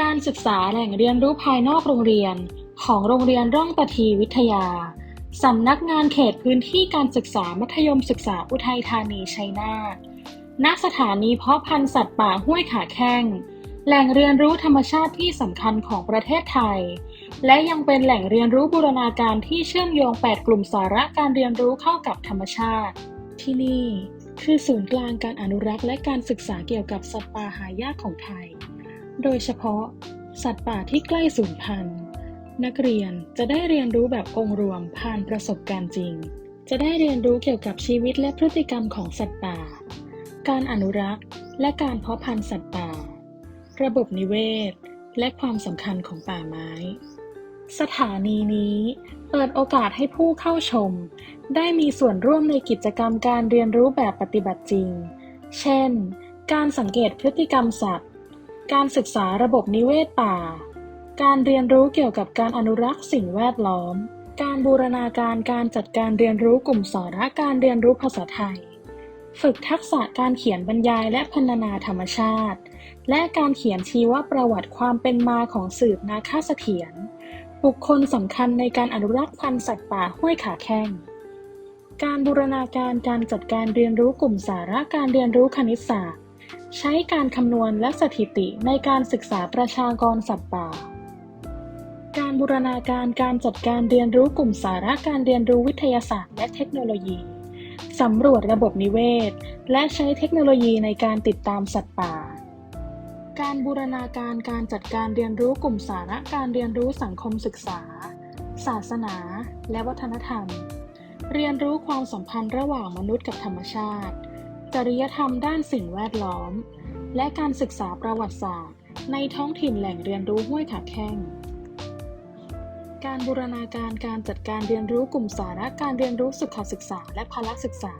การศึกษาแหล่งเรียนรู้ภายนอกโรงเรียน ของโรงเรียนร่องตะทีวิทยา สำนักงานเขตพื้นที่การศึกษามัธยมศึกษาอุทัยธานีชัยนาทณสถานีเพาะพันธุ์สัตว์ป่าห้วยขาแข้ง แหล่งเรียนรู้ธรรมชาติที่สำคัญของประเทศไทย และยังเป็นแหล่งเรียนรู้บูรณาการที่เชื่อมโยง 8 กลุ่มสาระการเรียนรู้เข้ากับธรรมชาติ ที่นี่คือศูนย์กลางการอนุรักษ์และการศึกษาเกี่ยวกับสัตว์ป่าหายากของไทย โดยเฉพาะ สัตว์ป่าที่ใกล้สูญพันธุ์ นักเรียนจะได้เรียนรู้แบบองค์รวมผ่านประสบการณ์จริง จะได้เรียนรู้เกี่ยวกับชีวิตและพฤติกรรมของสัตว์ป่า การอนุรักษ์ และการเพาะพันธุ์สัตว์ป่า ระบบนิเวศ และความสำคัญของป่าไม้ สถานีนี้เปิดโอกาสให้ผู้เข้าชม ได้มีส่วนร่วมในกิจกรรมการเรียนรู้แบบปฏิบัติจริง เช่น การสังเกตพฤติกรรมสัตว์ การศึกษาระบบนิเวศป่า การเรียนรู้เกี่ยวกับการอนุรักษ์สิ่งแวดล้อม การบูรณาการการจัดการเรียนรู้กลุ่มสาระการเรียนรู้ภาษาไทย ฝึกทักษะการเขียนบรรยายและพรรณนาธรรมชาติ และการเขียนชีวประวัติความเป็นมาของสืบนาคาเสถียร บุคคลสำคัญในการอนุรักษ์พันธุ์สัตว์ป่าห้วยขาแข้งการบูรณาการการจัดการเรียนรู้กลุ่มสาระการเรียนรู้คณิตศาสตร์ ใช้การคำนวณและสถิติในการศึกษาประชากรสัตว์ป่า การบูรณาการการจัดการเรียนรู้กลุ่มสาระการเรียนรู้วิทยาศาสตร์และเทคโนโลยี สำรวจระบบนิเวศ และใช้เทคโนโลยีในการติดตามสัตว์ป่า การบูรณาการการจัดการเรียนรู้กลุ่มสาระการเรียนรู้สังคมศึกษา ศาสนา และวัฒนธรรม เรียนรู้ความสัมพันธ์ระหว่างมนุษย์กับธรรมชาติ จริยธรรมด้านสิ่งแวดล้อม และการศึกษาประวัติศาสตร์ ในท้องถิ่นแหล่งเรียนรู้ห้วยขาแข้ง การบูรณาการการจัดการเรียนรู้กลุ่มสาระการเรียนรู้สุขศึกษาและพละศึกษา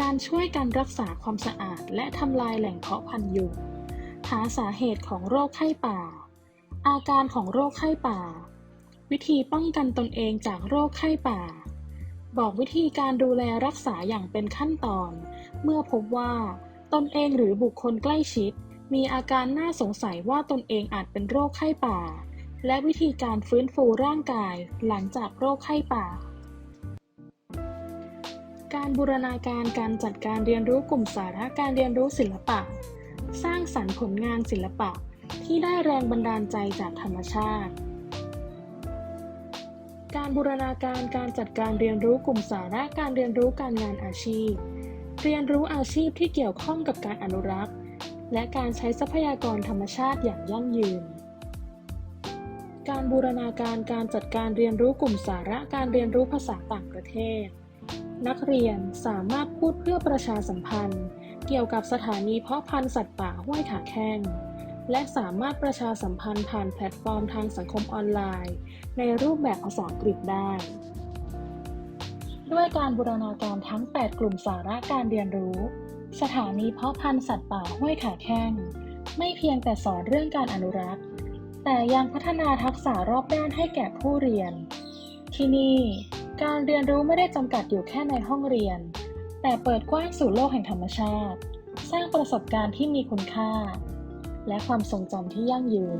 การช่วยการรักษาความสะอาด และทำลายแหล่งเพาะพันธุ์ยุงหาสาเหตุของโรคไข้ป่า อาการของโรคไข้ป่า วิธีป้องกันตนเองจากโรคไข้ป่า บอกวิธีการดูแลรักษาอย่างเป็นขั้นตอน เมื่อพบว่า ตนเองหรือบุคคลใกล้ชิด มีอาการน่าสงสัยว่าตนเองอาจเป็นโรคไข้ป่า และวิธีการฟื้นฟูร่างกายหลังจากโรคไข้ป่า การบูรณาการการจัดการเรียนรู้กลุ่มสาระการเรียนรู้ศิลปะ สร้างสรรค์ผลงานศิลปะที่ได้แรงบันดาลใจจากธรรมชาติ การบูรณาการการจัดการเรียนรู้กลุ่มสาระการเรียนรู้การงานอาชีพ เรียนรู้อาชีพที่เกี่ยวข้องกับการอนุรักษ์ และการใช้ทรัพยากรธรรมชาติอย่างยั่งยืน การบูรณาการการจัดการเรียนรู้กลุ่มสาระการเรียนรู้ภาษาต่างประเทศ นักเรียนสามารถพูดเพื่อประชาสัมพันธ์ เกี่ยวกับสถานีเพาะพันธุ์สัตว์ป่าห้วยขาแข้ง และสามารถประชาสัมพันธ์ผ่านแพลตฟอร์มทางสังคมออนไลน์ ในรูปแบบภาษาอังกฤษได้ ด้วยการบูรณาการทั้ง 8 กลุ่มสาระการเรียนรู้ สถานีเพาะพันธุ์สัตว์ป่าห้วยขาแข้ง ไม่เพียงแต่สอนเรื่องการอนุรักษ์ แต่ยังพัฒนาทักษะรอบด้านให้แก่ผู้เรียน ที่นี่การเรียนรู้ไม่ได้จำกัดอยู่แค่ในห้องเรียน แต่เปิดกว้างสู่โลกแห่งธรรมชาติ สร้างประสบการณ์ที่มีคุณค่า และความทรงจำที่ยั่งยืน